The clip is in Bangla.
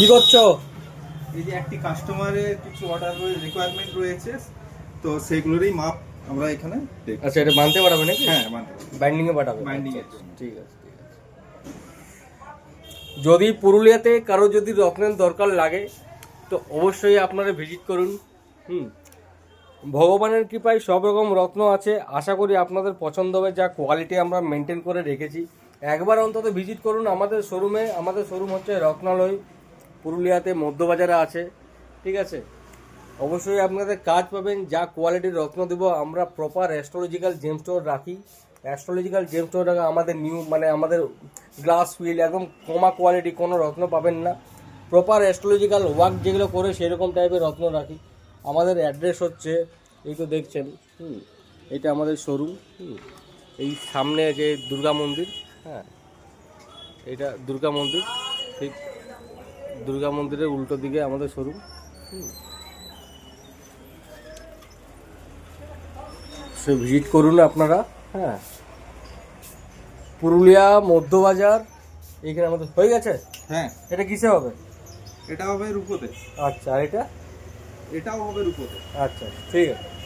কি করছ? এই যে একটি কাস্টমারের কিছু অর্ডার রয়েছে রিকোয়ারমেন্ট রয়েছে তো সেগুলোরই মাপ আমরা এখানে আচ্ছা এটা মানতে পারবে নাকি? হ্যাঁ মানতে। বাইন্ডিং এ পাঠাবে। Binding আচ্ছা। ঠিক আছে ঠিক আছে। যদি পুরুলিয়াতে কারও যদি রত্নের দরকার লাগে তো অবশ্যই আপনারা ভিজিট করুন হুম। ভগবানের কৃপায় সব রকম রত্ন আছে। আশা করি আপনাদের পছন্দ হবে যা কোয়ালিটি আমরা মেনটেন করে রেখেছি। একবার অন্তত ভিজিট করুন আমাদের শোরুমে আমাদের শোরুম হচ্ছে রত্নালয়। পুরুলিয়াতে মধ্যবাজারে আছে, ঠিক আছে? অবশ্যই আপনাদের কাজ পাবেন, যা কোয়ালিটির রত্ন দেবো, আমরা প্রপার অ্যাস্ট্রোলজিক্যাল জেম স্টোর রাখি। অ্যাস্ট্রোলজিক্যাল জেম স্টোর রাখা আমাদের নিউ মানে আমাদের গ্লাস হুইল একদম কমা কোয়ালিটি কোনো রত্ন পাবেন না। প্রপার অ্যাস্ট্রোলজিক্যাল ওয়ার্ক যেগুলো করে সেরকম টাইপের রত্ন রাখি। আমাদের অ্যাড্রেস হচ্ছে, এই তো দেখছেন, হুম, এটা আমাদের শোরুম এই সামনে যে দুর্গা মন্দির হ্যাঁ এটা দুর্গা মন্দির, ঠিক। দুর্গা মন্দিরের উল্টো দিকে আমাদের শোরুম। সে ভিজিট করুন আপনারা হ্যাঁ। পুরুলিয়া মধ্যবাজার এইখানে আমাদের হয়ে গেছে? হ্যাঁ। এটা কিসে হবে? এটা হবে রূপোতে। আচ্ছা আর এটা? এটাও হবে রূপোতে। আচ্ছা ঠিক আছে।